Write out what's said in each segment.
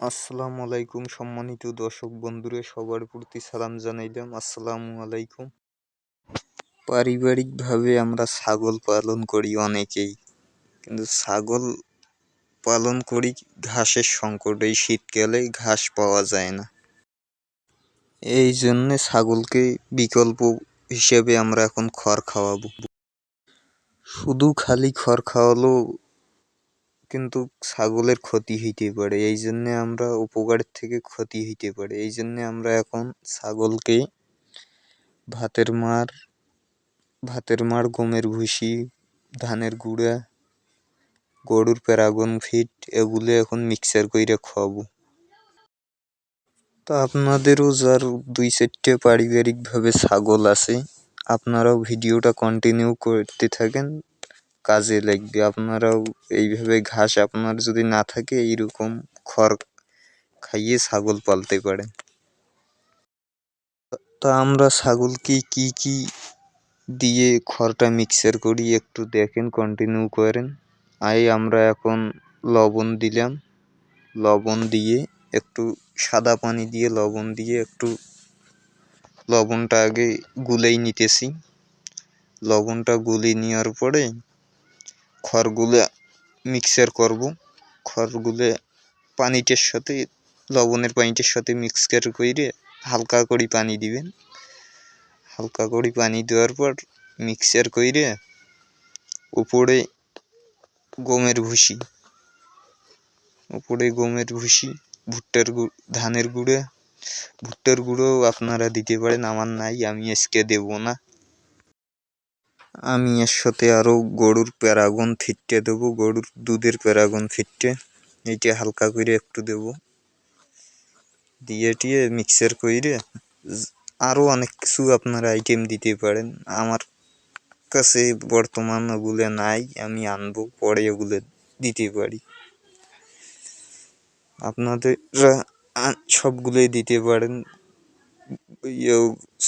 আসসালামু আলাইকুম সম্মানিত দর্শক বন্ধুরা, সবার প্রতি সালাম জানাইলাম। আসসালামু আলাইকুম। পারিবারিকভাবে আমরা ছাগল পালন করি অনেকেই, কিন্তু ছাগল পালন করি ঘাসের সংকট, এই শীতকালে ঘাস পাওয়া যায় না। এই জন্যে ছাগলকে বিকল্প হিসেবে আমরা এখন খড় খাওয়াবো। শুধু খালি খড় খাওয়ালেও কিন্তু ছাগলের ক্ষতি হইতে পারে। এই জন্যে আমরা উপকারের থেকে ক্ষতি হইতে পারে। এই জন্যে আমরা এখন ছাগলকে ভাতের মার ভাতের মার, গমের ভুসি, ধানের গুঁড়া, গরুর প্যারাগন ফিট এগুলো এখন মিক্সার করে খাওয়াবো। তা আপনাদেরও যার দুই চারটে পারিবারিকভাবে ছাগল আছে, আপনারাও ভিডিওটা কন্টিনিউ করতে থাকেন। কাজে লাগবে। আপনারাও এইভাবে ঘাস আপনার যদি না থাকে, এইরকম খড় খাইয়ে ছাগল পালতে পারেন। তা আমরা ছাগলকে কি কি দিয়ে খড়টা মিক্সার করি একটু দেখেন কন্টিনিউ করেন। আই আমরা এখন লবণ দিলাম। লবণ দিয়ে একটু সাদা পানি দিয়ে, লবণ দিয়ে একটু লবণটা আগে গুলেই নিতেছি। লবণটা গুলি নেওয়ার পরে খড়গুলো মিক্সার করব। খড়গুলো পানিটার সাথে, লবণের পানিটার সাথে মিক্সার করে হালকা করে পানি দিবেন। হালকা করে পানি দেওয়ার পর মিক্সার করে উপরে গমের ভুসি, উপরে গমের ভুসি, ভুট্টার ধানের গুঁড়ো, ভুট্টার গুঁড়োও আপনারা দিতে পারেন, আমার নাই, আমি আজকে দেব না। আমি এর সাথে আরও গরুর প্যারাগন ফিটতে দেবো, গরুর দুধের প্যারাগন ফিটতে এইটা হালকা করে একটু দেব। দিয়ে টিয়ে মিক্সার করে আরও অনেক কিছু আপনারা আইটেম দিতে পারেন। আমার কাছে বর্তমান ওগুলো নাই, আমি আনব, পরে ওগুলো দিতে পারি। আপনাদের সবগুলোই দিতে পারেন।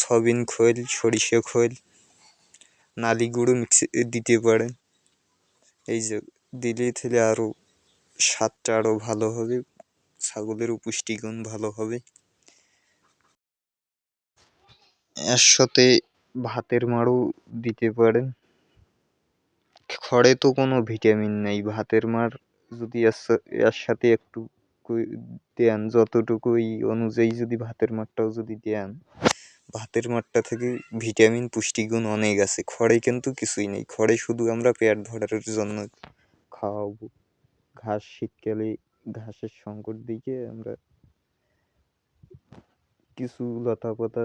সবিন খোল, সরিষা খোল। নালি গুঁড়ো মিক্সি দিতে পারেন। এই যে দিলে তাহলে আরও স্বাদটা আরও ভালো হবে ছাগলেরও পুষ্টিগুণ ভালো হবে। এর সাথে ভাতের মাড়ও দিতে পারেন। খড়ে তো কোনো ভিটামিন নেই, ভাতের মাড় যদি এর সাথে একটু দেন যতটুকু ওই অনুযায়ী যদি ভাতের মাঠটাও যদি দেন। ভাতের মাঠটা থেকে ভিটামিন, পুষ্টিগুণ অনেক আছে। খড়ে কিন্তু কিছুই নেই। খড়ে শুধু আমরা পেট ভরার জন্য খাওয়াবো। ঘাস শীতকালে ঘাসের সংকট দিকে আমরা কিছু লতা পাতা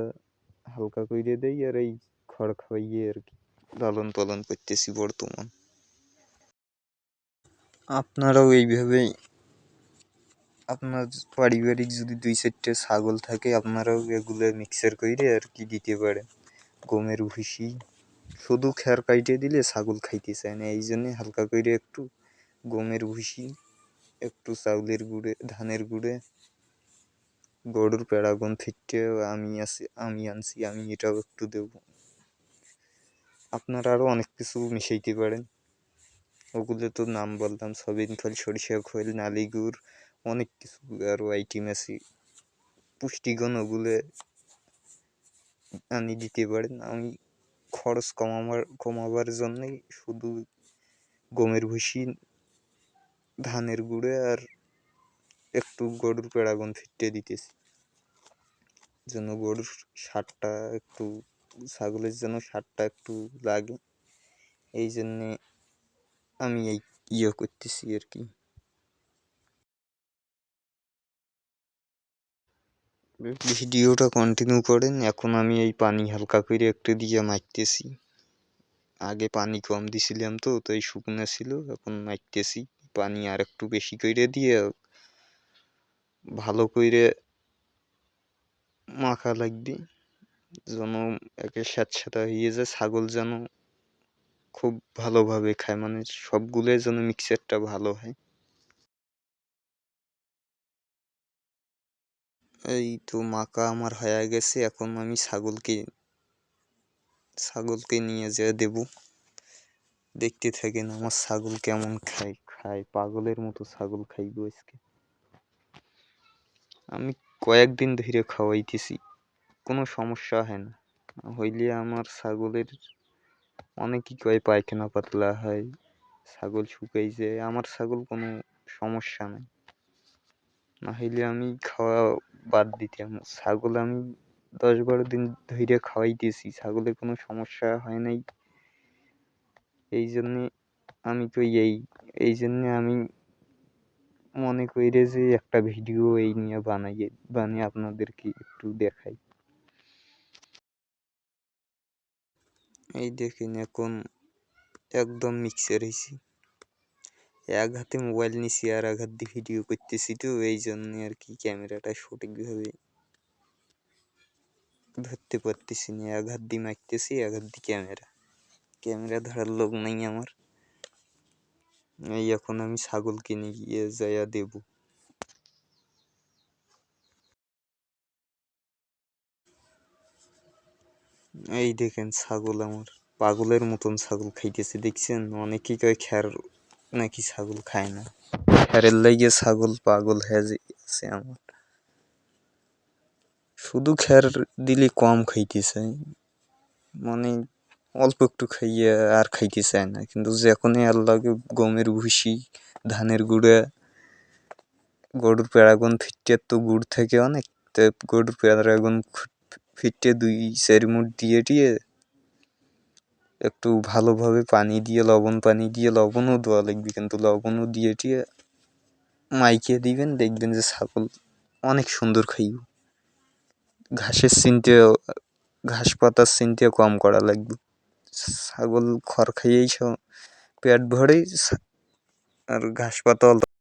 হালকা করে দেই আর এই খড় খাইয়ে আর কি লালন পালন করতেছি বর্তমান। আপনারাও এইভাবেই আপনার পারিবারিক যদি দুই চারটে ছাগল থাকে, আপনারাও এগুলো মিক্সার করে আর কি দিতে পারেন। গমের ভুসি, শুধু খের কাইটে দিলে ছাগল খাইতে চায় না এই জন্যে হালকা করে একটু গমের ভুসি, একটু চাউলের গুঁড়ে, ধানের গুঁড়ে, গরুর প্যারাগন ফিটতে আমি আছি, আমি আনছি, আমি এটাও একটু দেব। আপনারা আরও অনেক কিছু মিশাইতে পারেন। ওগুলো তো নাম বললাম সবিন খোল সরিষা, খোল, নালি গুড় অনেক কিছু আরও আইটেম আছে। পুষ্টিগুণ ওগুলো আনি দিতে পারেন। আমি খরচ কমাবার কমাবার জন্যই শুধু গমের ভুসি, ধানের গুঁড়ে আর একটু গরুর পেড়াগন ফিটতে দিতেছি। যেন গরুর সারটা একটু, ছাগলের যেন সারটা একটু লাগে। এই জন্যে আমি এই ইয়ে করতেছি আর কি। ভিডিওটা কন্টিনিউ করেন। এখন আমি এই পানি হালকা করে একটু দিয়ে মারতেছি। আগে পানি কম দিছিলাম তো তো এই শুকনো ছিল, এখন মারতেছি। পানি আর একটু বেশি করে দিয়ে ভালো করে মাখা লাগবে। যেন একে স্যাঁতস্যাঁতা হয়ে যায়, ছাগল যেন খুব ভালোভাবে খায়। মানে সবগুলোই যেন মিক্সারটা ভালো হয়। এই তো মাকা আমার হয়ে গেছে, এখন আমি ছাগলকে ছাগলকে নিয়ে যেয়ে দেব। দেখতে থাকেন আমার ছাগল কেমন খায় খায়, পাগলের মতো ছাগল খাইব আজকে। আমি কয়েকদিন ধরে খাওয়াইতেছি, কোনো সমস্যা হয় না। হইলে আমার ছাগলের অনেকই কয় পায়খানা পাতলা হয়, ছাগল শুকাই যায়, আমার ছাগল কোনো সমস্যা নাই। না হইলে আমি খাওয়া বাদ দিতাম। ছাগল আমি দশ বারো দিন ধরে খাওয়াইতেছি, ছাগলের কোনো সমস্যা হয় নাই। এই জন্যে আমি তো এই এই জন্যে আমি মনে করি যে একটা ভিডিও এই নিয়ে বানাই বানিয়ে আপনাদেরকে একটু দেখাই। এই দেখেন, এখন একদম মিক্সার হয়েছি এক হাতে মোবাইল নিছি আর এক হাত দিয়ে ভিডিও করতেছি তো এই জন্য আর কি ক্যামেরাটা সঠিকভাবে ধরতে পারতেছি না। এক হাত দিয়ে মারতেছি, এক হাত দিয়ে ক্যামেরা ক্যামেরা ধরার লোক নেই আমার। এই এখন আমি ছাগল কিনে গিয়ে যাইয়া দেব। এই দেখেন ছাগল আমার। পাগলের মতন ছাগল খাইতেছে, দেখছেন? অনেকেই কয় খ্যার নাকি ছাগল খায় না? খ্যারের লাইগে ছাগল পাগল হয়ে আছে আমার। শুধু খ্যার দিলে কম খাইতে চায় মানে অল্প একটু খাইয়ে আর খাইতে চায় না। কিন্তু যখনই লাগে গমের ভুসি ধানের গুঁড়া, গরুর পেড়াগুন ফিটে, তো গুড় থেকে অনেক, তো গরুর পেড়াগুন ফিটে দুই, চার মুঠ দিয়ে টিয়ে একটু ভালোভাবে পানি দিয়ে, লবণ পানি দিয়ে, লবণও দেওয়া লাগবে। কিন্তু লবণও দিয়ে টিয়ে মাইকে দিবেন, দেখবেন যে ছাগল অনেক সুন্দর খাইব। ঘাসের চিনতে ঘাস পাতার চিনতে কম করা লাগবে। ছাগল খড় খাইয়েই পেট ভরেই আর ঘাস পাতা